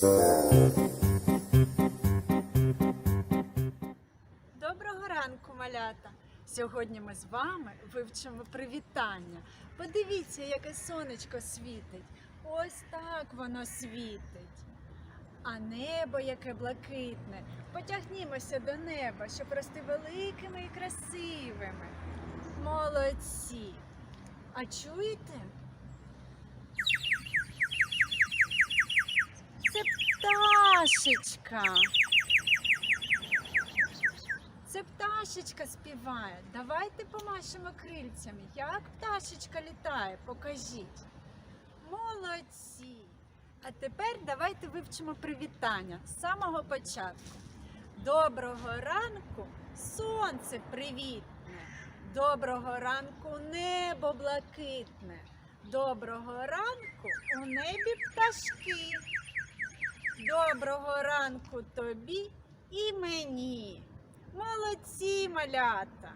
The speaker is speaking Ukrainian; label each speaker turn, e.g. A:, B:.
A: Доброго ранку, малята! Сьогодні ми з вами вивчимо привітання. Подивіться, яке сонечко світить. Ось так воно світить. А небо яке блакитне. Потягнімося до неба, щоб рости великими і красивими. Молодці! А чуєте? Пташечка. Це пташечка співає. Давайте помашемо крильцями. Як пташечка літає, покажіть. Молодці. А тепер давайте вивчимо привітання з самого початку. Доброго ранку, сонце привітне. Доброго ранку, небо блакитне. Доброго ранку у небі пташки. Доброго ранку тобі і мені. Молодці, малята!